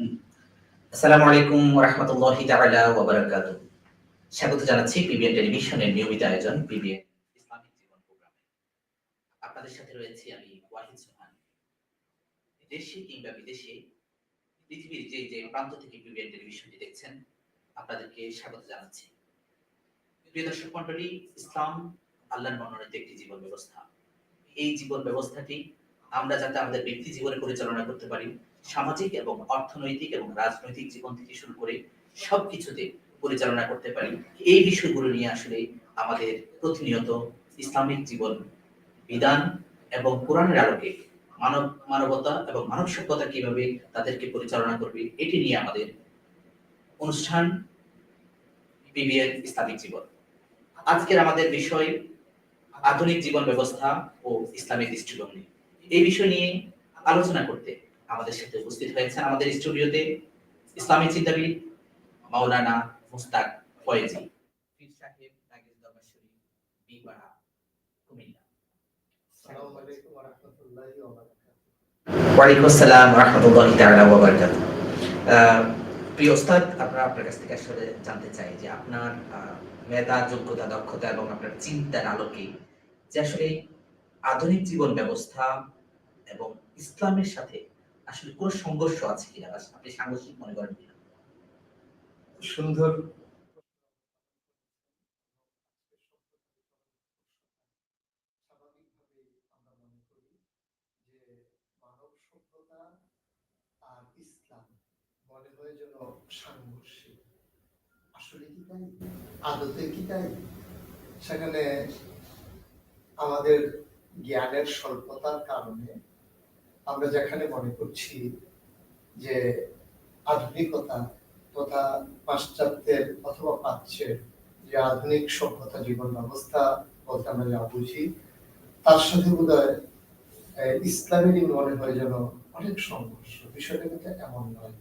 আসসালামু আলাইকুম রহমতুল্লাহি তাআলা ওয়া বারাকাতুহু স্বাগত জানাচ্ছি পিবিএন টেলিভিশনের নিয়মিত আয়োজন পিবিএন ইসলামিক জীবন প্রোগ্রামে। আপনাদের সাথে রয়েছি আমি ওয়াহিদ সুহান। দেশে কিংবা বিদেশে পৃথিবীর যে যে প্রান্ত থেকে পিবিএন টেলিভিশনটি দেখছেন, আপনাদেরকে স্বাগত জানাচ্ছি। প্রিয় দর্শক মণ্ডলী, ইসলাম আল্লাহর মনোনীত একটি জীবন ব্যবস্থা। এই জীবন ব্যবস্থাটি আমরা যাতে আমাদের ব্যক্তি জীবনে পরিচালনা করতে পারি সামাজিক এবং অর্থনৈতিক এবং রাজনৈতিক জীবন থেকে শুরু করে সবকিছুতে পরিচালনা করতে পারি। এই বিষয়গুলো নিয়ে আসলে আমাদের প্রতিনিয়ত ইসলামিক জীবন বিধান এবং কোরআনের আলোকে মানব, মানবতা এবং মানব সভ্যতা কীভাবে তাদেরকে পরিচালনা করবে, এটি নিয়ে আমাদের অনুষ্ঠান বিবিএন ইসলামিক জীবন। আজকের আমাদের বিষয় আধুনিক জীবন ব্যবস্থা ও ইসলামিক দৃষ্টিভঙ্গি। এই বিষয় নিয়ে আলোচনা করতে আমাদের সাথে উপস্থিত হয়েছেন আমাদের স্টুডিওতে ইসলামী চিন্তাবিদ মাওলানা মুস্তাক ফয়েজি পীর সাহেব বিপাড়া কুমিল্লা আসসালামু আলাইকুম ওয়া রাহমাতুল্লাহি ওয়া বারাকাতুহু। ওয়ালাইকুম আসসালাম রহমতুল্লাহি তাআলা ওয়া বারাকাতুহু প্রিয় ওস্তাদ আমরা আপনার কাছ থেকে আসলে জানতে চাই যে আপনার মেধা যোগ্যতা দক্ষতা এবং আপনার চিন্তার আলোকে যে আসলে আধুনিক জীবন ব্যবস্থা এবং ইসলামের সাথে আসলে কোনো সংঘর্ষ আছে কিনা আপনি সাংঘর্ষিক মনে করেন কিনা? সুন্দর স্বাভাবিকভাবে আমরা মনে করি যে মানব সভ্যতা আর ইসলাম মনে হয় যেন সাংঘর্ষিক আসলে কি তাই আদতে কি তাই সেখানে আমাদের জ্ঞানের স্বল্পতার কারণে আমরা যেখানে মনে করছি যে আধুনিকতা তথা পাশ্চাত্যের অথবা প্রাচ্যের যে আধুনিক সভ্যতা জীবন ব্যবস্থা বলতে আমরা যা বুঝি, তার সাথে বোধ হয় ইসলামেরই মনে হয় যেন অনেক সংঘর্ষ। বিষয়টা কিন্তু এমন নয়।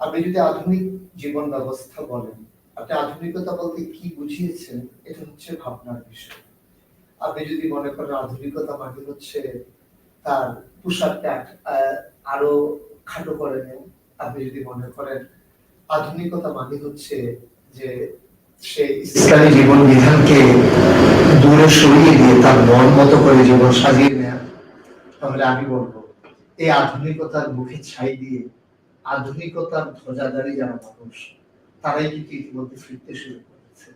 আপনি যদি আধুনিক জীবন ব্যবস্থা বলেন, আপনি আধুনিকতা বলতে কি বুঝিয়েছেন, এটা হচ্ছে ভাবনার বিষয়। আপনি যদি মনে করেন আধুনিকতা মানে হচ্ছে তার পোশাকটা আরও খাটো করে নেন। আপনি যদি মনে করেন আধুনিকতা মানে হচ্ছে যে সে ইসলামী জীবন বিধানকে দূরে সরিয়ে দিয়ে তার মন মতো করে জীবন সাজিয়ে নেয়। তাহলে আমি বলব এই আধুনিকতার মুখে ছাই দিয়ে আধুনিকতার ধ্বজাধারী যারা মানুষ তারাই কিন্তু ইতিমধ্যে ফিরতে শুরু করেছে।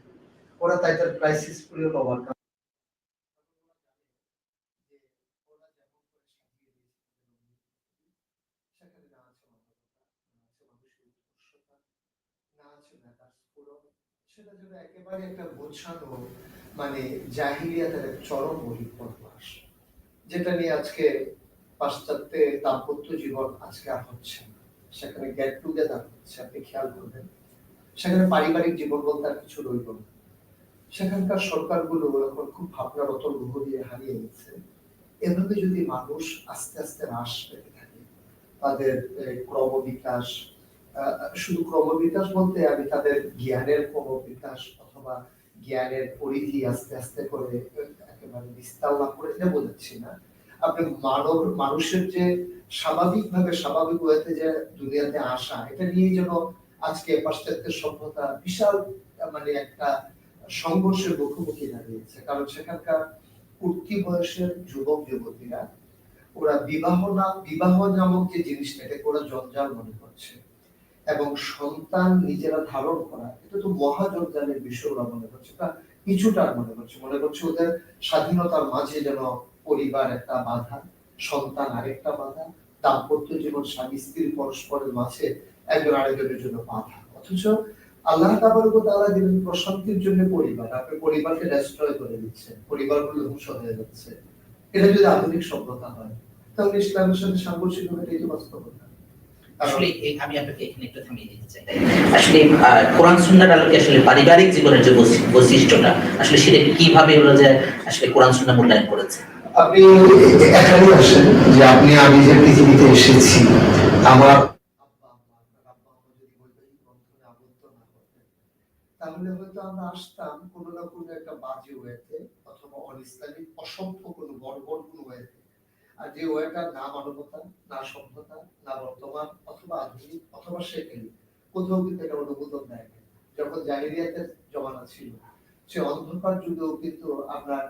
ওরা তাই তার ক্রাইসিস পিরিয়ড ওভারকাম সেখানে না আছে মানবতা, না আছে মানুষের উৎকর্ষতা, না আছে মেধার স্ফুরণ। সেটা যেন একেবারে একটা গোছানো মানে জাহিলিয়াতের এক চরম বহিঃপ্রকাশ, যেটা নিয়ে আজকে পাশ্চাত্যে দাম্পত্য জীবন আজকে আর হচ্ছে সেখানে গেট টুগেদার হচ্ছে, আপনি খেয়াল করবেন। সেখানে পারিবারিক জীবন বলতে আর কিছু রইল না। সেখানকার সরকারগুলো এখন খুব ভাবনার অতল গ্রহ দিয়ে হারিয়ে গেছে। এভাবে যদি মানুষ আস্তে আস্তে হ্রাস পেতে থাকে, তাদের ক্রমবিকাশ শুধু ক্রমবিকাশ বলতে আমি তাদের জ্ঞানের ক্রমবিকাশ অথবা জ্ঞানের পরিধি আস্তে আস্তে করে একেবারে বিস্তার লাভ করে বোঝাচ্ছি না। আপনি মানব, মানুষের যে স্বাভাবিকভাবে স্বাভাবিক ওয়েতে যে দুনিয়াতে আসা, এটা নিয়ে যেন আজকে পাশ্চাত্যের সভ্যতা বিশাল মানে একটা সংঘর্ষের মুখোমুখি দাঁড়িয়েছে। কারণ সেখানকার উঠতি বয়সের যুবক, যুবতীরা, ওরা বিবাহ না, বিবাহ নামক যে জিনিসটা ওরা জঞ্জাল মনে করছে। এবং সন্তান নিজেরা ধারণ করা, এটা তো মহা বিষয় ওরা মনে করছে, তা কিছুটা মনে করছে। মনে করছে ওদের স্বাধীনতার মাঝে যেন পরিবার একটা বাধা, সন্তান আরেকটা বাধা, দাম্পত্য জীবন, স্বামী স্ত্রীর পরস্পরের মাঝে একজন আরেকজনের জন্য বাধা। অথচ আল্লাহ তাবারক তাআলা দিলেন প্রশান্তির জন্য পরিবার। আপনি পরিবারকে ডেস্ট্রয় করে দিচ্ছেন, পরিবারগুলো ধ্বংস হয়ে যাচ্ছে। এটা যদি আধুনিক সভ্যতা হয়, তাহলে ইসলামের সাথে সাংঘর্ষিক হবে এটাই তো বাস্তবতা। আসলে আমি আপনাকে এখানে একটু থামিয়ে দিতে চাই। আসলে কোরআন আলোকে আসলে পারিবারিক জীবনের যে বৈশিষ্ট্যটা, আসলে সেটা কীভাবে যে আসলে কোরআন সুন্নাহ মূল্যায়ন করেছে। আপনি এখানে আসেন যে আপনি, আমি যে পৃথিবীতে এসেছি, আমার তাহলে হয়তো আমরা আসতাম কোনো না কোনো একটা বাজে ওয়েতে, অথবা অন অসভ্য কোনো বর্বর কোনো আর যে না মানবতা না সভ্যতা, না বর্তমান, অথবা আধুনিক, অথবা কোথাও কিন্তু অনুমোদন দেয় যখন জাহিরিয়াতের জমানা ছিল, সে অন্ধকার যুগেও কিন্তু আপনার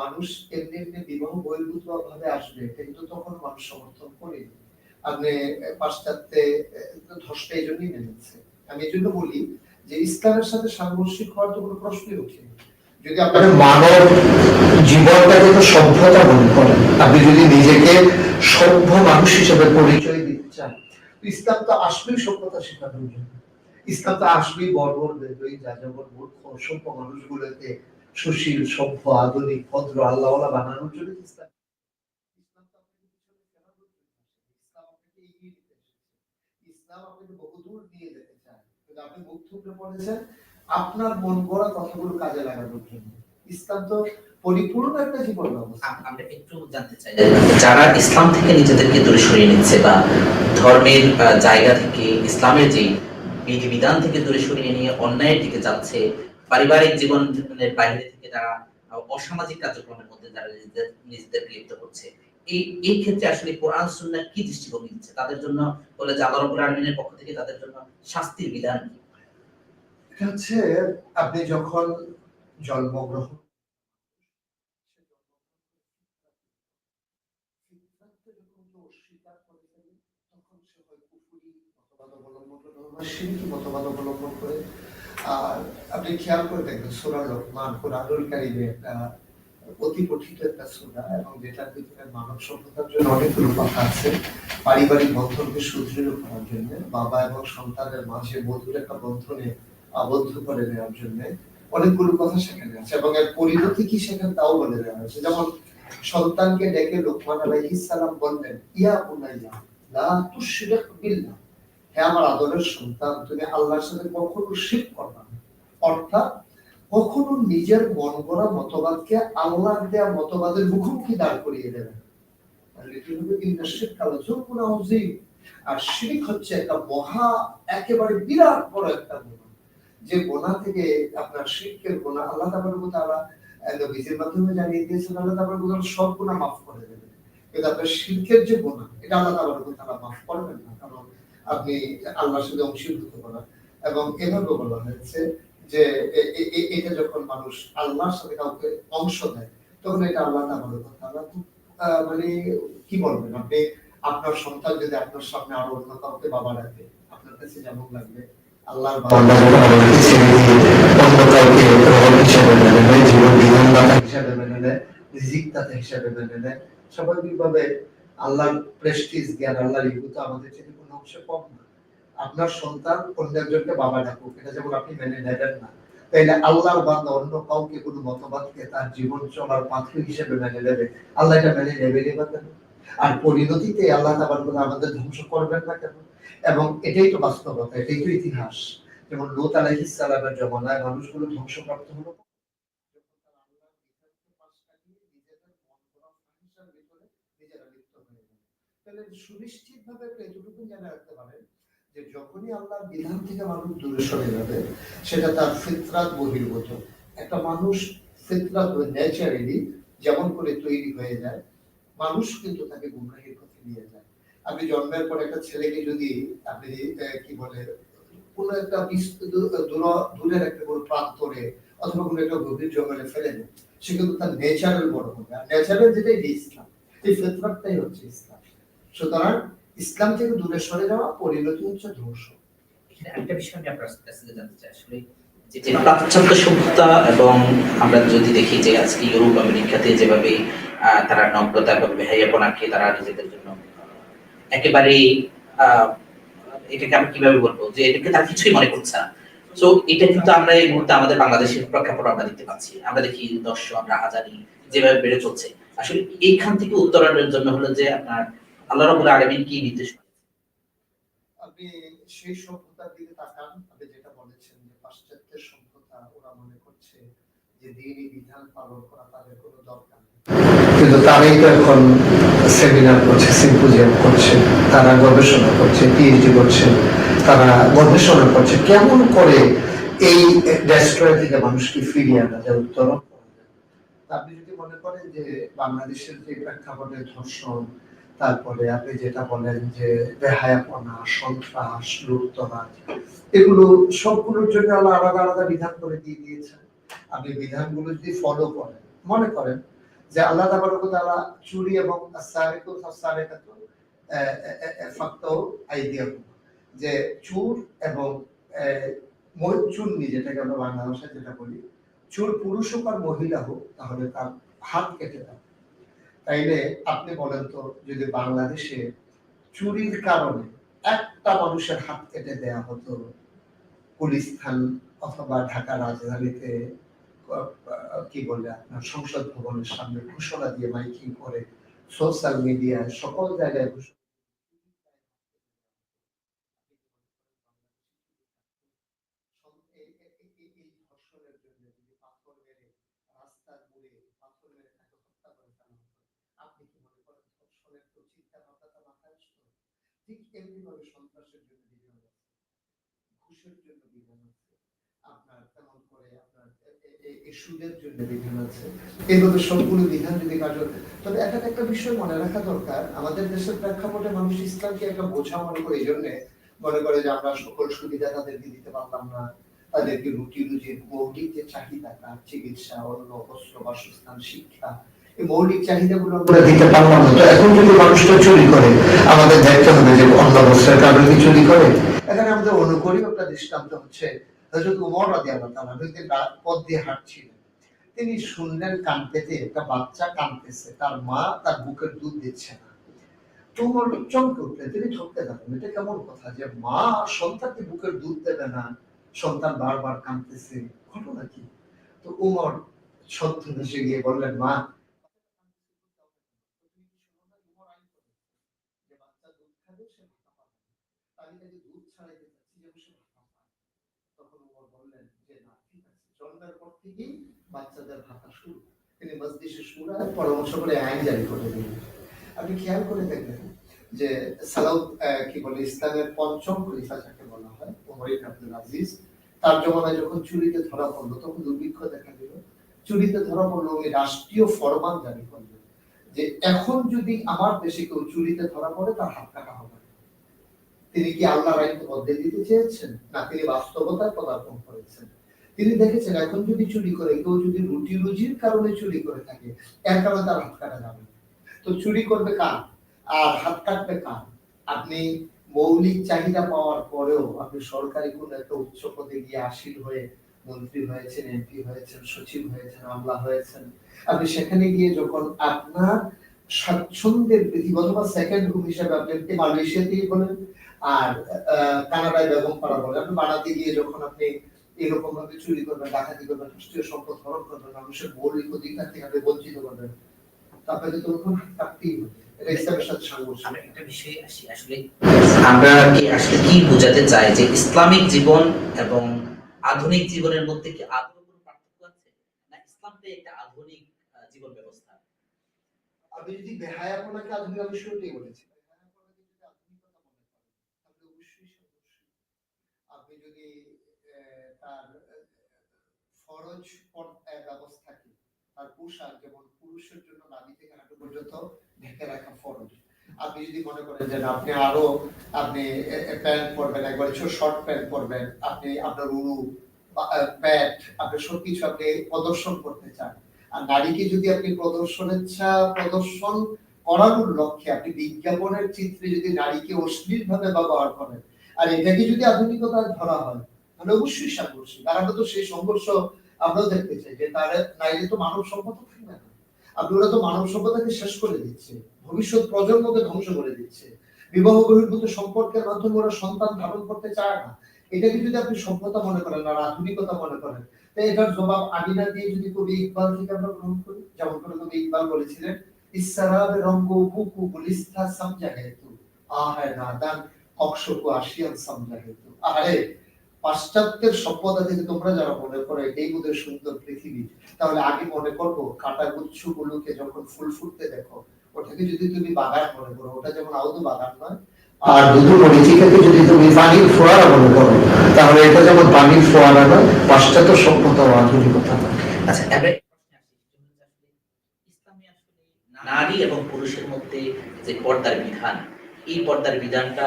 মানুষ এমনি এমনি বিবাহ বহির্ভূত ভাবে আসবে, কিন্তু তখন মানুষ সমর্থন করেনি। আপনি পাশ্চাত্যে ধসটা এই জন্যই নেমেছে আমি এই জন্য বলি যে ইসলামের সাথে সাংঘর্ষিক হওয়ার তো কোনো প্রশ্নই ওঠেনি। যদি আপনার আপনার মানব জীবনটাকে তো সভ্যতা মনে করেন আপনি যদি নিজেকে সভ্য মানুষ হিসেবে পরিচয় দিতে চান ইসলাম তো আসবেই সভ্যতা শেখানোর জন্য ইসলাম তো আসবেই বর্বর, বেদই, যাযাবর, মূর্খ, অসভ্য মানুষগুলোকে সুশীল, সভ্য, আধুনিক, ভদ্র, আল্লাহওয়ালা বানানোর জন্য ইসলাম ইসলাম আপনাকে বহুদূর নিয়ে যেতে চায়। আপনি থুবড়ে পড়েছেন আপনার মন গড়া কথাগুলো কাজে লাগানোর জন্য। ইসলাম তো পরিপূর্ণ একটা জীবন আমরা একটু জানতে চাই, যারা ইসলাম থেকে নিজেদেরকে দূরে সরিয়ে নিচ্ছে বা ধর্মের জায়গা থেকে, ইসলামের যে বিধিবিধান থেকে দূরে সরিয়ে নিয়ে অন্যায়ের দিকে যাচ্ছে, পারিবারিক জীবনের বাইরে থেকে যারা অসামাজিক কার্যক্রমের মধ্যে যারা নিজেদের নিজেদেরকে লিপ্ত করছে এই এই ক্ষেত্রে আসলে কোরআন, সুন্নাহ কি দৃষ্টিভঙ্গি দিচ্ছে? তাদের জন্য বলে যে আল্লাহ রাব্বুল আলামিনের পক্ষ থেকে তাদের জন্য শাস্তির বিধান কি? হচ্ছে আপনি যখন জন্মগ্রহণ অবলম্বন করে। আর আপনি খেয়াল একটা অতি একটা এবং মানব সভ্যতার জন্য অনেকগুলো কথা আছে, পারিবারিক বন্ধনকে সুদৃঢ় করার জন্য বাবা এবং সন্তানের মাঝে মধুর একটা বন্ধনে আবদ্ধ করে নেওয়ার জন্য অনেকগুলো কথা সেখানে আছে এবং এর পরিণতি কি সেখানে তাও বলে দেওয়া হয়েছে। যেমন সন্তানকে ডেকে লোকমান আলাইহিস বললেন, ইয়া বুনাইয়া, লা তুশরিক বিল্লাহ, হে আমার আদরের সন্তান, তুমি আল্লাহর সাথে কখনো অর্থাৎ কখনো নিজের মন গড়া মতবাদকে আল্লাহর দেয়া মতবাদের মুখোমুখি দাঁড় করিয়ে দেবে। আর শিরক হচ্ছে একটা মহা, একেবারে বিরাট বড় একটা গুনাহ যে গোনা থেকে আপনার শিরকের গোনা আল্লাহ নবীজির মাধ্যমে জানিয়ে দিয়েছেন, আল্লাহ সব গুনাহ মাফ করে দেবেন। কিন্তু আপনার শিরকের যে গোনা, এটা আল্লাহ মাফ করবেন না, কারণ আপনি আল্লাহর সাথে অংশীভূত করা এবং এভাবে বলা হয়েছে যে এটা যখন মানুষ আল্লাহর সাথে কাউকে অংশ দেয়, তখন এটা আল্লাহ খুব মানে কি বলবেন আপনি? আপনার সন্তান যদি আপনার সামনে আরও অন্য কাউকে বাবা রাখে, আপনার কাছে যেমন লাগবে। আল্লাহর বাবা আল্লাহ যখন আমাদেরকে ছেড়ে দিয়ে অন্য কাউকে রব হিসেবে মেনে নেয় জীবন বিধানদাতা হিসাবে মেনে নেয় রিজিক হিসাবে মেনে নেয়। স্বাভাবিকভাবে আল্লাহর প্রেস্টিজ জ্ঞান আল্লাহর ইগো আমাদের কোনো অংশে কম না। আপনার সন্তান অন্য একজনকে বাবা ডাকুক এটা যেমন আপনি মেনে নেবেন না। তাইলে আল্লাহর বান্দা অন্য কাউকে কোনো মতবাদকে তার জীবন চলার পাত্র হিসেবে মেনে নেবে। আল্লাহ এটা মেনে নেবেনই বা কেন? আর পরিণতিতে আল্লাহ তাবার আমাদের ধ্বংস করবেন না কেন? এবং এটাই তো বাস্তবতা, এটাই তো ইতিহাস। যেমন লোত আলাইহিস সালামের জমানায় মানুষগুলো ধ্বংসপ্রাপ্ত হলো সুনিশ্চিত ভাবে এতটুকু জেনে রাখতে পারেন যে যখনই আল্লাহর বিধান থেকে মানুষ দূরে সরে যাবে, সেটা তার ফিতরাত বহির্ভূত। একটা মানুষ ফিতরাত ন্যাচারালি যেমন করে তৈরি হয়ে যায় মানুষ কিন্তু তাকে গুমরাহির পথে নিয়ে যায়। আপনি জন্মের পর একটা ছেলেকে যদি আপনি কি বলে কোনো একটা দূরের একটা কোনো প্রান্তরে অথবা কোনো একটা গভীর জঙ্গলে ফেলে দেন সে কিন্তু তার ন্যাচারাল বড় হবে। আর ন্যাচারাল যেটাই যে ইসলাম। এই ফেতরাতটাই হচ্ছে ইসলাম। সুতরাং ইসলাম থেকে দূরে সরে যাওয়া পরিণতি হচ্ছে ধ্বংস। এখানে একটা বিষয় আমি আপনার কাছ থেকে জানতে চাই। আসলে যে যে পাশ্চাত্য সভ্যতা এবং আমরা যদি দেখি যে আজকে ইউরোপ আমেরিকাতে যেভাবে তারা নম্রতা এবং বেহাইয়াপনাকে তারা নিজেদের জন্য একেবারে আহ, এটাকে আমরা কীভাবে বলব? যে এটাকে তারা কিছুই মনে করছে না। এটা কিন্তু আমরা এই মুহূর্তে আমাদের বাংলাদেশের প্রেক্ষাপট আমরা দেখতে পাচ্ছি। আমরা দেখি যেভাবে বেড়ে চলছে। আসলে এইখান থেকে উত্তরণের জন্য হলো যে আপনার আল্লাহ রবুল আলমিন কি নির্দেশ আপনি সেই সভ্যতার দিকে তাকান যেটা বলেছেন যে পাশ্চাত্যের সভ্যতা ওরা মনে করছে যে দিনই বিধান পালন করা তাদের কোনো দরকার নেই। কিন্তু তারাই তো এখন সেমিনার করছে সিম্পোজিয়াম করছে, তারা গবেষণা করছে পিএইচডি করছে, তারা গবেষণা করছে। কেমন করে এই ডেস্ট্রয় থেকে মানুষকে ফিরিয়ে আনা যায়, উত্তরণ করা আপনি যদি মনে করেন যে বাংলাদেশের যে প্রেক্ষাপটে ধর্ষণ, তারপরে আপনি যেটা বলেন যে বেহায়াপনা, সন্ত্রাস, লুটতরাজ, এগুলো সবগুলোর জন্য আলাদা আলাদা বিধান করে দিয়ে দিয়েছেন। আপনি বিধানগুলো যদি ফলো করেন, মনে করেন যে আল্লাহ তাআলা চুরি এবং আসারিকু আসারিকাতু ফাক্তাও আইদিয়াকুম যে চুর এবং চুন্নি যেটাকে আমরা বাংলা ভাষায় যেটা বলি, চোর পুরুষ হোক আর মহিলা হোক, তাহলে তার হাত কেটে দাও। তাইলে আপনি বলেন তো, যদি বাংলাদেশে চুরির কারণে একটা মানুষের হাত কেটে দেয়া হতো পুলিশ থান অথবা ঢাকা রাজধানীতে কি বলে আপনার সংসদ ভবনের সামনে ঘোষণা দিয়ে মাইকিং করে সোশ্যাল মিডিয়ায় সকল জায়গায় ঘোষণা ঠিক এমনি ভাবে সন্ত্রাসের জন্য বিধান ঘুষের জন্য বিধান আছে আপনার তেমন করে আপনার এ- এ- এ- এই সুদের জন্য বিধান আছে এইভাবে সবগুলো বিধান যদি কার্য তবে এখানে একটা বিষয় মনে রাখা দরকার। আমাদের দেশের প্রেক্ষাপটে মানুষ ইসলামকে একটা বোঝা মনে করে এই জন্যে মনে করে যে আমরা সকল সুবিধা তাদেরকে দিতে পারলাম না। তাদেরকে রুটি রুজির মৌলিক যে চাহিদা তার চিকিৎসা বস্ত্র বাসস্থান শিক্ষা এই মৌলিক চাহিদাগুলো আমরা দিতে পারলাম না। তো এখন যদি মানুষটা চুরি করে আমাদের দায়িত্ব হবে যে অন্ন বস্ত্রের কারণে চুরি করে। এখানে আমাদের অনুকরী একটা দৃষ্টান্ত হচ্ছে হযরত উমর রাদিয়াল্লাহু তাআলা তিনি পথ দিয়ে হাঁটছিলেন তিনি শুনলেন কান একটা বাচ্চা কাঁদতেছে, তার মা তার বুকের দুধ দিচ্ছে না। তোমার চমকে উঠলেন, তিনি ঠকতে থাকলেন এটা কেমন কথা যে মা সন্তানকে বুকের দুধ দেবে না, সন্তান বারবার কাঁদতেছে, ঘটনা কি? তো উমর সত্য দেশে গিয়ে বললেন, মা যে বাচ্চা দুধ খাবে সে ভাতা পাবে না। আমি তাকে দুধ ছাড়াইতে চাচ্ছি যেন সে ভাতা পায় তখন উমর বললেন যে না ঠিক আছে জন্মের পর থেকেই বাচ্চাদের ভাতা শুরু। তিনি পরামর্শ করে আইন জারি করে দিলেন। আপনি খেয়াল করে দেখবেন যে কি বলে, ইসলামের পঞ্চম খলিফা যাকে বলা হয় ওমর আব্দুল আজিজ, তার জমানায় যখন চুরিতে ধরা পড়ল, তখন দুর্ভিক্ষ দেখা দিল। চুরিতে ধরা পড়ল উনি রাষ্ট্রীয় ফরমান জারি করলেন যে এখন যদি আমার দেশে কেউ চুরিতে ধরা পড়ে, তার হাত কাটা হবে তিনি কি আল্লাহর আইনকে বদলে দিতে চেয়েছেন? না, তিনি বাস্তবতায় পদার্পণ করেছেন। তিনি দেখেছেন, এখন যদি চুরি করে, কেউ যদি রুটি রুজির কারণে চুরি করে থাকে, এর কারণে তার হাত কাটা যাবে। তো চুরি করবে কান আর হাত কাটবে কান আপনি মৌলিক চাহিদা পাওয়ার পরেও আপনি সরকারি কোন একটা উচ্চ পদে গিয়ে আসীন হয়ে মন্ত্রী হয়েছেন, এমপি হয়েছেন, সচিব হয়েছেন, আমলা হয়েছেন, আপনি সেখানে গিয়ে যখন আপনার স্বাচ্ছন্দ্যের পৃথিবী অথবা সেকেন্ড হোম হিসাবে আপনি মালয়েশিয়াতেই বলেন, আর কানাডায় বেগম পাড়া বলেন, আপনি বানাতে গিয়ে যখন আপনি এরকম ভাবে চুরি করবেন ডাকাতি করবেন রাষ্ট্রীয় সম্পদ হরণ করবেন মানুষের মৌলিক অধিকার থেকে আপনি বঞ্চিত করবেন। তা আপনাকে তো হাত কাটতেই হবে আমরা কি আসলে কি বোঝাতে চাই যে ইসলামিক জীবন এবং আধুনিক জীবনের মধ্যে কি আদৌ কোনো পার্থক্য আছে? না ইসলামটাই একটা আধুনিক জীবন ব্যবস্থা। আমি যদি বেহায়াপনাকে আধুনিক আমি শুরুতেই বলেছি বেহায়াপনাকে যদি আধুনিকতা মনে করেন তাহলে অবশ্যই সংঘর্ষ আপনি যদি আহ, তার ফরজ আহ, ব্যবস্থাকে তার পোশাক যেমন পুরুষের জন্য নাভি থেকে হাঁটু পর্যন্ত ঢেকে রাখা ফরজ। আপনি যদি মনে করেন যে আপনি আরও আপনি প্যান্ট পরবেন একবার শর্ট প্যান্ট পরবেন আপনি আপনার উরু প্যান্ট আপনি সবকিছু আপনি প্রদর্শন করতে চান। আর নারীকে যদি আপনি প্রদর্শনেচ্ছা প্রদর্শন করানোর লক্ষ্যে আপনি বিজ্ঞাপনের চিত্রে যদি নারীকে অশ্লীল ভাবে ব্যবহার করেন আর এটাকে যদি আধুনিকতা ধরা হয় তাহলে অবশ্যই সাংঘর্ষিক আর আমরা তো সেই সংঘর্ষ আমরাও দেখতে চাই যে তার নারী তো মানব সম্পদ না। আপনি ওরা তো মানব সভ্যতাকে শেষ করে দিচ্ছে। ভবিষ্যৎ প্রজন্মকে ধ্বংস করে দিচ্ছে। বিবাহ বহির্ভূত সম্পর্কের মাধ্যমে ওরা সন্তান ধারণ করতে চায় না। এটাকে যদি আপনি সভ্যতা মনে করেন আর আধুনিকতা মনে করেন, তো এটার জবাব আমিনা দিয়ে যদি কবি ইকবাল থেকে আমরা গ্রহণ করি, যেমন করে কবি ইকবাল বলেছিলেন, ইসরাব রঙ্গ বুকু গুলিস্থা সমঝা হেতু আহায় নাদান অক্ষকু আসিয়ান সমঝা হেতু আরে পাশ্চাত্যের সভ্যতা থেকে তোমরা যারা মনে করো এটাই বোধহয় সুন্দর পৃথিবী, তাহলে আগে মনে করব কাটা গুচ্ছ গুলোকে যখন ফুল ফুটতে দেখো, ওটাকে যদি তুমি বাগান মনে করো, ওটা যেমন আউদু বাগান নয়, আর দুধু মরিচিকাকে যদি তুমি পানির ফোয়ারা মনে করো, তাহলে এটা যেমন পানির ফোয়ারা নয়, পাশ্চাত্য সভ্যতা ও আধুনিকতা আচ্ছা নারী এবং পুরুষের মধ্যে যে পর্দার বিধান, এই পর্দার বিধানটা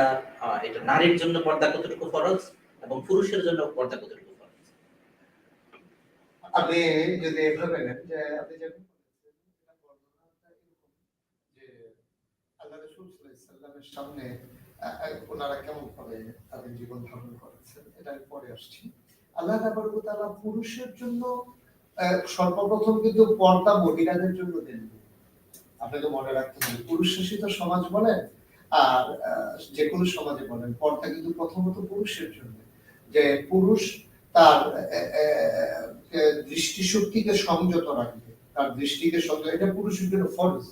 এটা নারীর জন্য পর্দা কতটুকু ফরজ? এবং পুরুষের জন্য পর্দা কতটুকু আপনি যদি এভাবে নেন যে আপনি সামনে ওনারা কেমন ভাবে তাদের জীবন ধারণ করেছেন? এটা পরে আসছি। আল্লাহ পুরুষের জন্য সর্বপ্রথম কিন্তু পর্দা মহিলাদের জন্য দেন আপনাকে মনে রাখতে হবে পুরুষ শাসিত সমাজ বলেন, আর যে কোনো সমাজে বলেন, পর্দা কিন্তু প্রথমত পুরুষের জন্য। যে পুরুষ তার দৃষ্টিশক্তিকে সংযত রাখবে। তার দৃষ্টিকে সংযত এটা পুরুষের জন্য ফরজ।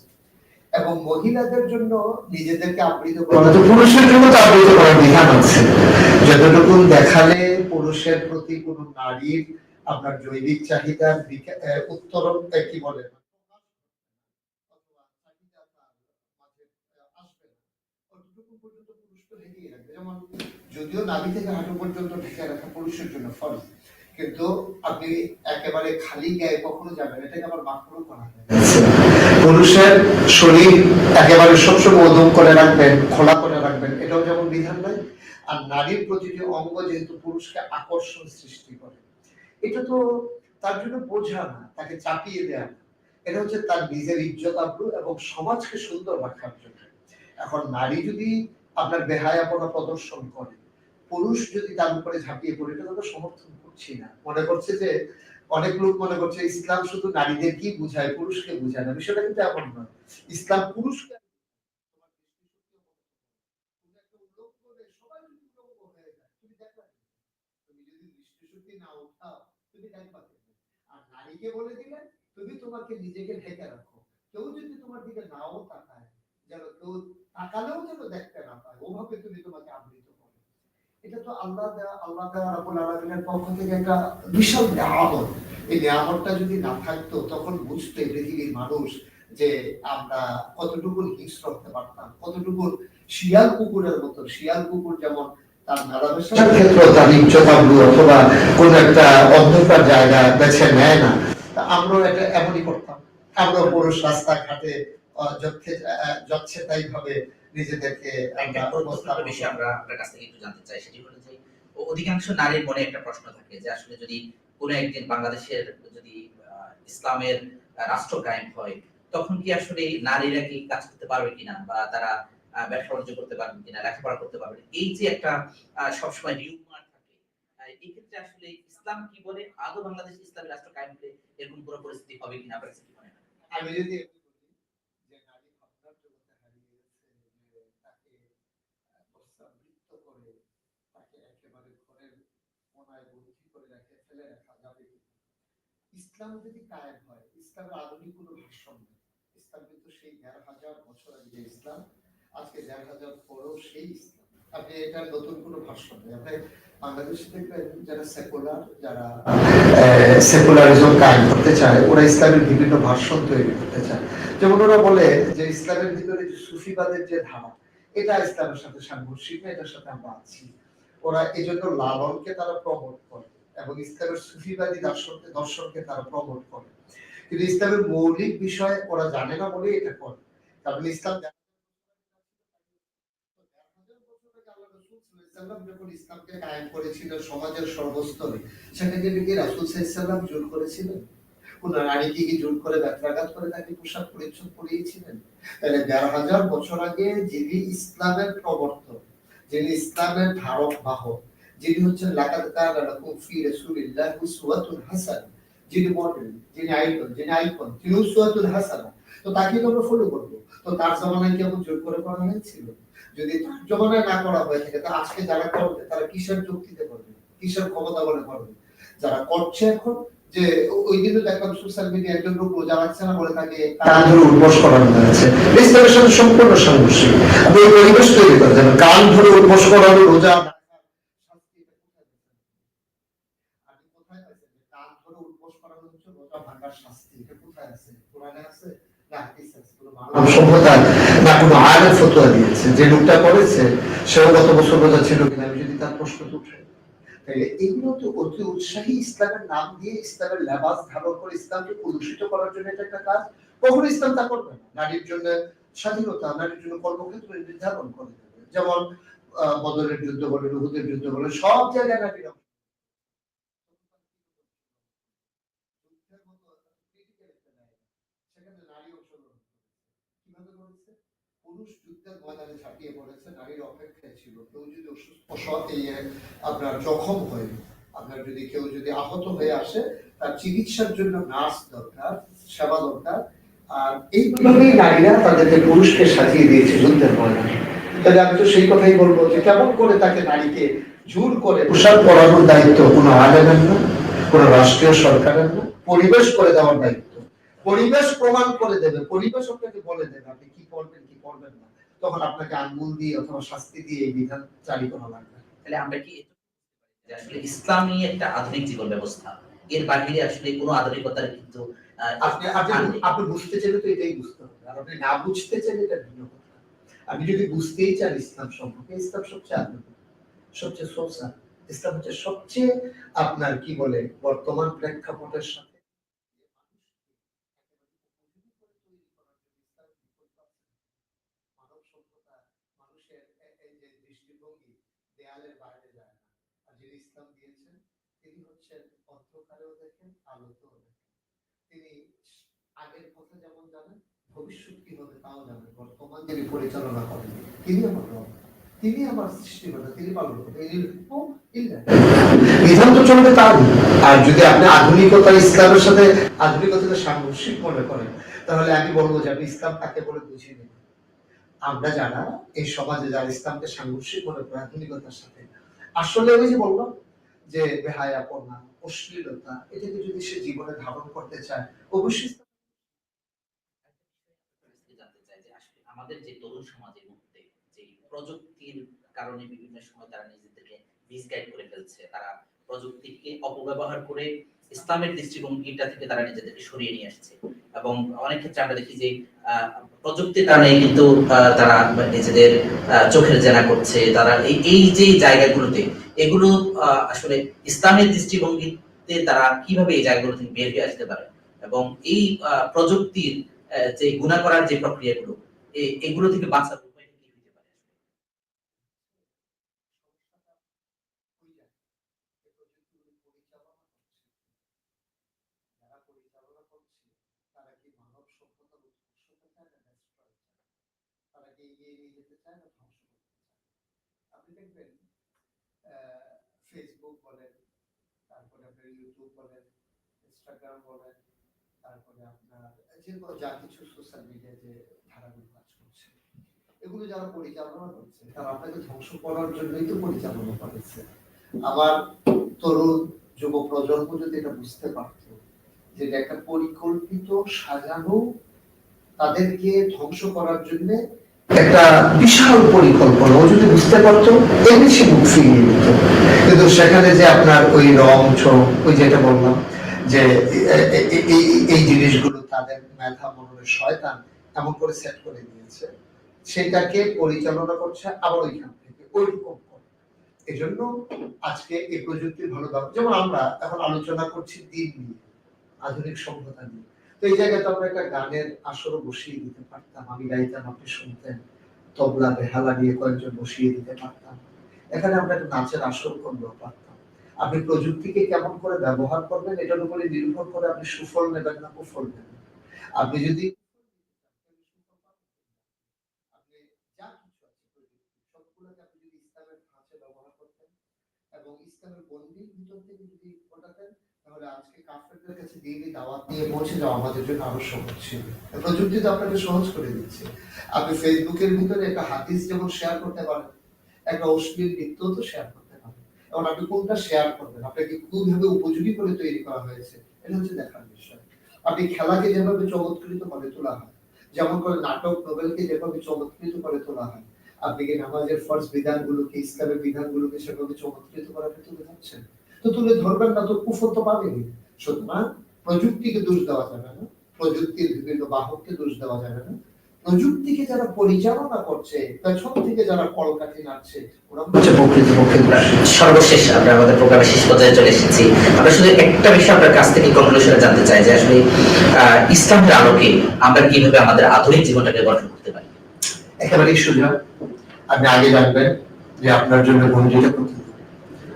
এবং মহিলাদের জন্য নিজেদেরকে আবৃত করা পুরুষের জন্য আবৃত করার বিধান আছে। যতটুকু দেখালে পুরুষের প্রতি কোন নারীর আপনার জৈবিক চাহিদার উত্তরণ কি বলে অথবা চাহিদা তার মাঝে, আহ, আসবে না। অতটুকু পর্যন্ত পুরুষ তো ঢেকেই রাখবে। যেমন যদিও নাভি থেকে হাঁটু পর্যন্ত ঢেকে রাখা পুরুষের জন্য ফরজ, কিন্তু আপনি একেবারে খালি গায়ে কখনো যাবেন এটাকে আবার মাকরু করা হয়। পুরুষের শরীর একেবারে সবসময় ওদম করে রাখবেন, খোলা করে রাখবেন, এটাও যেমন বিধান নাই আর নারীর প্রতিটি অঙ্গ যেহেতু পুরুষকে আকর্ষণ সৃষ্টি করে, এটা তো তার জন্য বোঝা না, তাকে চাপিয়ে দেয়া এটা হচ্ছে তার নিজের ইজ্জত আব্রু এবং সমাজকে সুন্দর রাখার জন্য। এখন নারী যদি আপনার বেহায়াপনা প্রদর্শন করে পুরুষ যদি তার উপরে ঝাঁপিয়ে পড়ে, এটা তো সমর্থন করছি না মনে করছে যে অনেক লোক মনে করছে ইসলাম শুধু নারীদেরকেই বুঝায়, পুরুষকে বুঝায় না বিষয়টা কিন্তু এমন নয় ইসলাম পুরুষকে কি? আর নারীকে বলে দিলে তুমি তোমাকে নিজেকে ঢেকে রাখো কেউ যদি তোমার দিকে নাও তাকায় যেন কেউ তাকালেও যেন দেখতে না পায় ওভাবে তুমি তোমাকে আবৃত এটা তো আল্লাহ আল্লাহ রাবুল আলমিনের পক্ষ থেকে একটা বিশাল নিয়ামত। এই নিয়ামতটা যদি না থাকতো তখন বুঝতে পৃথিবীর মানুষ যে আমরা কতটুকু হিংস্র হতে পারতাম কতটুকু শিয়াল কুকুরের মতো শিয়াল কুকুর যেমন তার ক্ষেত্রে তার অথবা কোন একটা অন্ধকার জায়গা বেছে নেয় না। আমরাও এটা এমনই করতাম। আমরা পুরুষ রাস্তাঘাটে যাচ্ছে তাই ভাবে নিজেদেরকে একটা আমরা বিষয় আমরা আপনার কাছ থেকে একটু জানতে চাই সেটি হলো যে অধিকাংশ নারীর মনে একটা প্রশ্ন থাকে যে আসলে যদি কোনো একদিন বাংলাদেশের যদি ইসলামের রাষ্ট্র কায়েম হয় তখন কি আসলে নারীরা কি কাজ করতে পারবে কিনা বা তারা ব্যবসা বাণিজ্য করতে পারবে কিনা লেখাপড়া করতে পারবে এই যে একটা সবসময় রিউমার থাকে এই ক্ষেত্রে আসলে ইসলাম কি বলে? আদৌ বাংলাদেশ ইসলামী রাষ্ট্র কায়েম হলে এরকম কোনো পরিস্থিতি হবে কিনা? আপনার কি মনে হয়? আমি যদি এমনি বলি যে নারী ভাবনার জগতে হারিয়ে গেছে যে তাকে আহ, বস্ত্রাবৃত করে তাকে একেবারে ঘরের কোনায় বন্দী করে রেখে ফেলে রাখা যাবে কি? ইসলাম যদি কায়েম হয়, ইসলামের আধুনিক কোনো ভাষণ নেই। ইসলাম কিন্তু সেই দেড় হাজার বছর আগে যে ইসলাম, আজকে দেড় হাজার পরেও সেই ইসলাম। আপনি এটার নতুন কোনো ভাষণ নেই। আপনি বাংলাদেশে দেখবেন যারা সেকুলার যারা সেকুলারিজম কায়েম করতে চায়, ওরা ইসলামের বিভিন্ন ভাষণ তৈরি করতে চায়। যেমন ওরা বলে যে ইসলামের ভিতরে যে সুফিবাদের যে ধারা, এটা ইসলামের সাথে সাংঘর্ষিক না, এটার সাথে আমরা আছি। ওরা এই জন্য লালনকে তারা প্রমোট করে। এবং ইসলামের সুফিবাদী দর্শনকে দর্শনকে তারা প্রমোট করে। কিন্তু ইসলামের মৌলিক বিষয় ওরা জানে না বলে এটা করে। কারণ ইসলাম সমাজের সর্বস্তরে, সেখানে রাসুল জোর করেছিলেন। জোর করে করে পোশাক পরিচ্ছদ হাজার বছর আগে যিনি ইসলামের প্রবর্তক, যিনি ইসলামের ধারক, বাহক যিনি হচ্ছেন লাকাদ কানা লাকুম ফি রাসূলিল্লাহ উসওয়াতুন হাসান। যিনি মডেল যিনি আইকন যিনি আইকন তিনি উসওয়াতুন হাসানা। তো তাকে তো আমরা ফলো করব? তো তার জমানায় কি এমন জোর করে করা হয়েছিল? যদি তার জমানায় না করা হয়ে থাকে, তা আজকে যারা করবে, তারা কিসের যুক্তিতে করবে কিসের ক্ষমতা বলে করবে যারা করছে এখন, যে ওই দিনও দেখলাম সোশ্যাল মিডিয়া একজন লোক রোজা রাখছে না বলে তাকে কান ধরে উদ্বোস করানো হয়েছে। ইসলামের সাথে সম্পূর্ণ সাংঘর্ষিক। আপনি পরিবেশ তৈরি করে দেবেন কান ধরে উদ্বোস করানো রোজা আপনি কোথায় পাইছেন যে কান ধরে উদ্বোস করানো হচ্ছে রোজা ভাঙার শাস্তি এটা কোথায় আছে কোরআনে না কোনো ফতোয়া দিয়েছে যে লোকটা করেছে সেও গত বছর রোজা ছিল কিনা আমি যদি তার প্রশ্ন উঠে তাইলে এগুলো তো অতি উৎসাহী ইসলামের নাম দিয়ে ইসলামের লেবাস ধারণ করে ইসলামকে প্রদূষিত করার জন্য এটা একটা কাজ। কখনো ইসলাম তা করবে না। নারীর জন্য স্বাধীনতা নারীর জন্য কর্মক্ষেত্র নির্ধারণ করে দেবে। যেমন আহ, বদরের যুদ্ধ বলেন উহুদের যুদ্ধ বলেন সব জায়গায় নারীরা যুদ্ধের মতো critical একটা জায়গা, সেখানে নারী অংশগ্রহণ করেছে। কীভাবে করেছে? ময়দানে ঝাঁপিয়ে পড়েছে নারীর অপেক্ষায় ছিল। কেউ যদি অসুস্থ আপনার জখম হয়ে, আপনার যদি কেউ যদি আহত হয়ে আসে, তার চিকিৎসার জন্য নার্স দরকার, সেবা দরকার। আর এইভাবেই নারীরা পুরুষকে সাজিয়ে দিয়েছে যুদ্ধের ময়দানে। তাহলে আমি তো সেই কথাই বলব যে কেমন করে তাকে নারীকে জোর করে পোশাক পরানোর দায়িত্ব কোনো আলেমের না কোনো রাষ্ট্রীয় সরকারের না পরিবেশ করে দেওয়ার দায়িত্ব। পরিবেশ প্রমাণ করে দেবে, পরিবেশ আপনাকে বলে দেবে, আপনি কি করবেন কি করবেন না। তখন আপনাকে আঙ্গুল দিয়ে অথবা শাস্তি দিয়ে এই বিধান জারি করা লাগবে। তাহলে আমরা কি আসলে ইসলামী একটা আধুনিক জীবন ব্যবস্থা? এর বাহিরে আসলে কোনো আধুনিকতার কিন্তু আপনি। আপনি বুঝতে চাইলে তো এটাই বুঝতে হবে। আর আপনি না বুঝতে চাইলে এটা ভিন্ন কথা। আপনি যদি বুঝতেই চান ইসলাম সম্পর্কে ইসলাম সবচেয়ে আধুনিক সবচেয়ে সোসা ইসলাম হচ্ছে সবচেয়ে আপনার কি বলে বর্তমান প্রেক্ষাপটের সাথে মানব সভ্যতা মানুষের এ- এই যে দৃষ্টিভঙ্গি দেয়ালের বাইরে যায় না আর যিনি ইসলাম দিয়েছেন তিনি হচ্ছেন অন্ধকারেও দেখেন আলোতেও দেখেন তিনি আগের কথা যেমন জানেন, ভবিষ্যৎ কি হবে তাও জানেন। বর্তমান যিনি পরিচালনা করেন। তিনি আমার রব। তিনি আমার সৃষ্টিকর্তা, তিনি পালন করেন। বিধান তো চলবে তার। আর যদি আপনি আধুনিকতা, ইসলামের সাথে আধুনিকতাকে সাংঘর্ষিক মনে করেন, তাহলে আমি বলব যে আমি ইসলাম তাকে বলে বুঝিয়ে নেই আমরা যারা এই সমাজে যারা ইসলামকে সাংঘর্ষিক মনে করে, আধুনিকতার সাথে। আসলে ওই যে বললাম যে বেহায়াপনা অশ্লীলতা, এটাকে যদি সে জীবনে ধারণ করতে চায়, অবশ্যই আমাদের যে তরুণ সমাজের মধ্যে যে প্রযুক্তির কারণে বিভিন্ন সময় তারা নিজেদেরকে মিসগাইড করে ফেলছে, তারা প্রযুক্তিকে অপব্যবহার করে ইসলামের দৃষ্টিভঙ্গিটা থেকে তারা নিজেদেরকে সরিয়ে নিয়ে আসছে এবং অনেক ক্ষেত্রে আমরা দেখি যে প্রযুক্তির কারণে কিন্তু তারা নিজেদের চোখের জেনা করছে। তারা এই যে জায়গাগুলোতে, এগুলো আসলে ইসলামের দৃষ্টিভঙ্গিতে তারা কীভাবে এই জায়গাগুলো থেকে বের হয়ে আসতে পারে? এবং এই প্রযুক্তির যে গুণা করার যে প্রক্রিয়াগুলো এগুলো থেকে বাঁচার উপায় কি হতে পারে ওই জায়গায় এই প্রযুক্তিগুলো পরিচালনা করছে যারা পরিচালনা করছে তারা কি মানব সভ্যতার উৎকর্ষ চায় না destroy চায়? তারা কি এগিয়ে নিয়ে যেতে চায় না ধ্বংস করতে চায়? আপনি দেখবেন ফেসবুক বলেন, তারপরে আপনার ইউটিউব বলেন ইনস্টাগ্রাম বলেন, তারপরে আপনার যে যা কিছু সোশ্যাল মিডিয়া যে ধারাগুলো কাজ করছে। এগুলো যারা পরিচালনা করছে, তারা আপনাকে ধ্বংস করার জন্যই তো পরিচালনা করেছে। আমার তরুণ যুব প্রজন্ম যদি এটা বুঝতে পারত যে এটা একটা পরিকল্পিত সাজানো তাদেরকে ধ্বংস করার জন্য একটা বিশাল পরিকল্পনা। ও যদি বুঝতে পারতো, এমনি সে মুখ ফিরিয়ে নিত। কিন্তু সেখানে যে আপনার ওই রং চং ওই যেটা বললাম, যে এই জিনিসগুলো তাদের মেধা মননের শয়তান এমন করে সেট করে দিয়েছে সেটাকে পরিচালনা করছে আবার ওইখান থেকে, ওইরকম এজন্য আজকে এই প্রযুক্তির ভালো ব্যবহার যেমন আমরা এখন আলোচনা করছি দিন নিয়ে। আধুনিক সভ্যতা নিয়ে। তো এই জায়গায় তো আমরা একটা গানের আসরও বসিয়ে দিতে পারতাম। আমি গাইতাম, আপনি শুনতেন। তবলা, বেহালা নিয়ে কয়েকজন বসিয়ে দিতে পারতাম। এখানে আমরা একটা নাচের আসর করলেও পারতাম। আপনি প্রযুক্তিকে কেমন করে ব্যবহার করবেন এটার উপরে নির্ভর করে আপনি সুফল নেবেন না কুফল নেবেন। আপনি যদি আপনি যা কিছু তাহলে আজকে কাফেরদের কাছে দিনই দাওয়াত নিয়ে পৌঁছে যাওয়া আমাদের জন্য আরও সহজ ছিল। প্রযুক্তি তো আপনাকে সহজ করে দিচ্ছে। আপনি ফেসবুকের ভিতরে একটা হাদিস যেমন শেয়ার করতে পারেন, একটা অশ্লীল নৃত্য তো শেয়ার করতে পারেন। এবং আপনি কোনটা শেয়ার করবেন? আপনাকে কীভাবে উপযোগী করে তৈরি করা হয়েছে? এটা হচ্ছে দেখার বিষয়। আপনি খেলাকে যেভাবে চমৎকৃত করে তোলা হয়, যেমন করে নাটক নোবেলকে যেভাবে চমৎকৃত করে তোলা হয়, আপনি কি নামাজের ফরজ বিধানগুলোকে, ইসলামের বিধানগুলোকে সেভাবে চমৎকৃত করে তুলে ধরছেন? তো তুলে ধরবেন না তো কুফর তো পাবেনি। সুতরাং প্রযুক্তিকে দোষ দেওয়া যাবে না। প্রযুক্তির বিভিন্ন বাহককে দোষ দেওয়া যাবে না। প্রযুক্তিকে যারা পরিচালনা করছে পেছন থেকে যারা কলকাঠি নাড়ছে ওরা। সর্বশেষ আমরা আমাদের প্রোগ্রামের শেষ পর্যায়ে চলে এসেছি। আমরা শুধু একটা বিষয় আপনার কাছ থেকে কনক্লুশনে জানতে চাই যে আসলে আহ, ইসলামের আলোকে আমরা কীভাবে আমাদের আধুনিক জীবনটাকে গঠন করতে পারি? একেবারেই সোজা আপনি আগে জানবেন যে আপনার জন্য গঞ্জিটা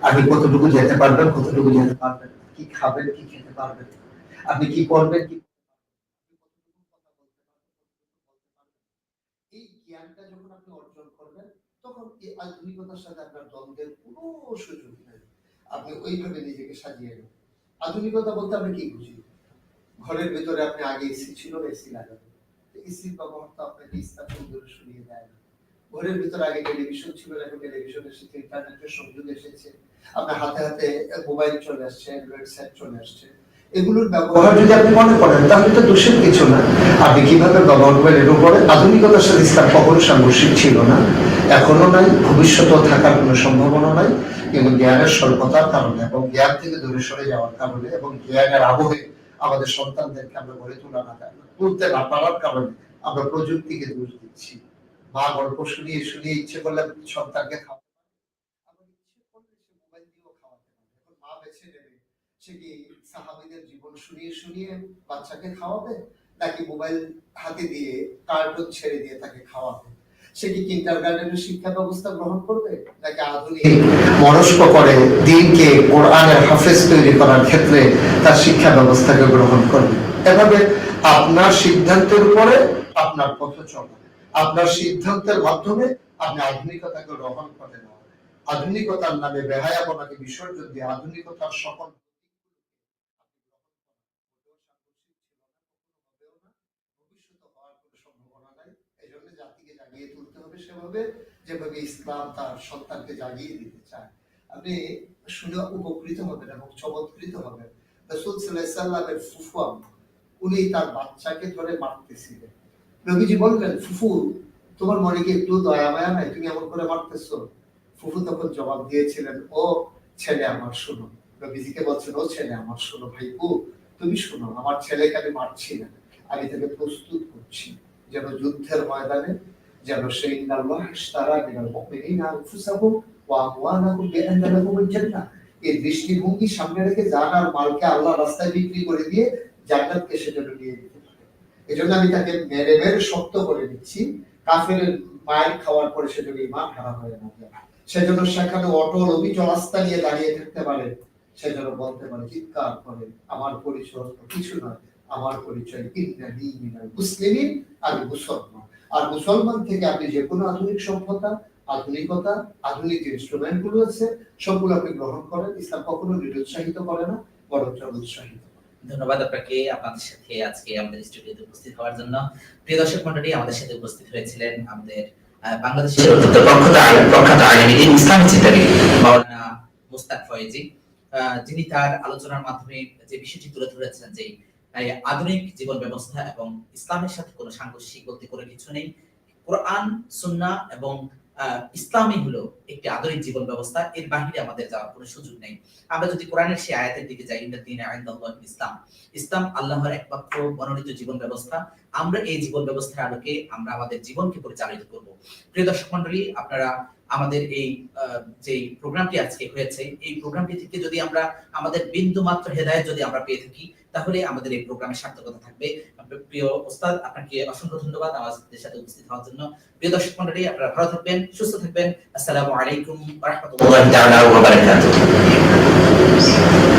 আপনি কতটুকু যেতে পারবেন, কতটুকু যেতে পারবেন, কি খাবেন, কি খেতে পারবেন, আপনি কি করবেন কি এই জ্ঞানটা যখন আপনি অর্জন করবেন, তখন এই আধুনিকতার সাথে আপনার দ্বন্দ্বের কোনো সুযোগ নেই। আপনি ওইভাবে নিজেকে সাজিয়ে নেন আধুনিকতা বলতে আমরা কি বুঝি? ঘরের ভিতরে আপনি আগে এসি ছিল এসি লাগাবেন। এসির ব্যবহার তো আপনাকে শুনিয়ে দেয় না। ঘরের ভিতরে আগে টেলিভিশন ছিল, এখন টেলিভিশন এসেছে ইন্টারনেটের সংযোগ এসেছে। আপনার হাতে হাতে মোবাইল চলে আসছে, অ্যান্ড্রয়েড সেট চলে আসছে। এগুলোর ব্যবহার যদি আপনি মনে করেন, তাহলে তো দোষের কিছু না। আপনি কীভাবে ব্যবহার করবেন এর উপরে আধুনিকতার সাথে ইসলাম কখনো সাংঘর্ষিক ছিল না। এখনও নাই, ভবিষ্যতেও থাকার কোনো সম্ভাবনা নাই। কিন্তু জ্ঞানের স্বল্পতার কারণে এবং জ্ঞান থেকে দূরে সরে যাওয়ার কারণে এবং জ্ঞানের আবহে আমাদের সন্তানদেরকে আমরা গড়ে তোলা না তুলতে না পারার কারণে আমরা প্রযুক্তিকে দোষ দিচ্ছি। মা গল্প শুনিয়ে শুনিয়ে ইচ্ছে করলে সন্তানকে খাওয়া আবার ইচ্ছে করলে সে মোবাইল দিয়েও খাওয়াতে পারে। এখন মা বেছে নেবে, সে কি সাহাবীদের জীবন শুনিয়ে শুনিয়ে বাচ্চাকে খাওয়াবে? মোবাইল হাতে দিয়ে, কার্টুন ছেড়ে দিয়ে তাকে খাওয়াবে? সে কি কিন্টার গার্ডেনের শিক্ষা ব্যবস্থা গ্রহণ করবে? নাকি আধুনিক মনস্ক করে দিনকে কোরআনের হাফেজ তৈরি করার ক্ষেত্রে তার শিক্ষা ব্যবস্থাকে গ্রহণ করবে? এভাবে আপনার সিদ্ধান্তের উপরে আপনার পথ চলা। আপনার সিদ্ধান্তের মাধ্যমে আপনি আধুনিকতাকে গ্রহণ করে নেওয়া আধুনিকতার নামে বেহায়াপনাকে বিসর্জন দিয়ে আধুনিকতার সকল জাগিয়ে তুলতে হবে সেভাবে যেভাবে ইসলাম তার সন্তানকে জাগিয়ে দিতে চায় আপনি শুনে উপকৃত হবেন এবং চমৎকৃত হবেন রসুল সাল্লামের উনি তার বাচ্চাকে ধরে মারতেছিলেন নবীজি বললেন, ফুফু, তোমার মনে কি একটু দয়া মায়া নাই? তুমি এমন করে মারতেছো। ফুফু তখন জবাব দিয়েছিলেন, ও ছেলে আমার শোনো। নবীজিকে বলছেন, ও ছেলে আমার শোনো ভাইপু, তুমি শোনো, আমার ছেলেকে আমি মারছি না। আমি তাকে প্রস্তুত করছি, যেন যুদ্ধের ময়দানে, যেন সেই জান্নাহ। এই দৃষ্টিভঙ্গি সামনে রেখে জান আর মালকে আল্লাহ রাস্তায় বিক্রি করে দিয়ে জান্নাতকে সেজন্য নিয়ে পারে এজন্য আমি তাকে মেরে মেরে শক্ত করে দিচ্ছি। কাফের মায়ের খাওয়ার পরে সেজন্য ইমান হারা হয়ে সেজন্য সেখানে অটল নিয়ে দাঁড়িয়ে থাকতে পারে। সেজন্য বলতে পারে, চিৎকার করে, আমার পরিচয় কিছু নয়। আমার পরিচয় মিনাল মুসলিমিন আর মুসলমান। থেকে আপনি যে কোনো আধুনিক সভ্যতা, আধুনিকতা, আধুনিক যে ইনস্ট্রুমেন্টগুলো আছে, সবগুলো আপনি গ্রহণ করেন। ইসলাম কখনো নিরুৎসাহিত করে না, বরঞ্চ উৎসাহিত। ধন্যবাদ আপনাকে, আপনাদের সাথে আজকে আমাদের স্টুডিওতে উপস্থিত হওয়ার জন্য। প্রিয় দর্শক মন্ডলী আমাদের সাথে উপস্থিত হয়েছিলেন আমাদের বাংলাদেশের প্রখ্যাত আলেমী ইসলামী চিন্তাবিদ মাওলানা মুস্তাক ফয়েজি। যিনি তার আলোচনার মাধ্যমে যে বিষয়টি তুলে ধরেছেন যে আধুনিক জীবন ব্যবস্থা এবং ইসলামের সাথে কোনো সাংঘর্ষিক বলতে কোনো কিছু নেই, কোরআন সুন্না এবং ইসলামই হলো একটি আধুনিক জীবন ব্যবস্থা, এর বাহিরে আমাদের যাওয়ার কোনো সুযোগ নেই। আমরা যদি কোরআনের সেই আয়াতের দিকে যাই দিনে ইসলাম ইসলাম আল্লাহর একমাত্র মনোনীত জীবন ব্যবস্থা। আমরা এই জীবন ব্যবস্থার আলোকে আমরা আমাদের জীবনকে পরিচালিত করব। প্রিয় দর্শক মন্ডলী আপনারা আমাদের এই যে প্রোগ্রামটি আজকে হয়েছে, এই প্রোগ্রামটি থেকে যদি আমরা আমাদের বিন্দু মাত্র হেদায়ত যদি আমরা পেয়ে থাকি তাহলে আমাদের এই প্রোগ্রামের সার্থকতা থাকবে। প্রিয় ওস্তাদ, আপনাকে অসংখ্য ধন্যবাদ আমাদের সাথে উপস্থিত হওয়ার জন্য। প্রিয় দর্শক মন্ডলী আপনারা ভালো থাকবেন, সুস্থ থাকবেন। আসসালামু আলাইকুম রাহমাতুল্লাহি।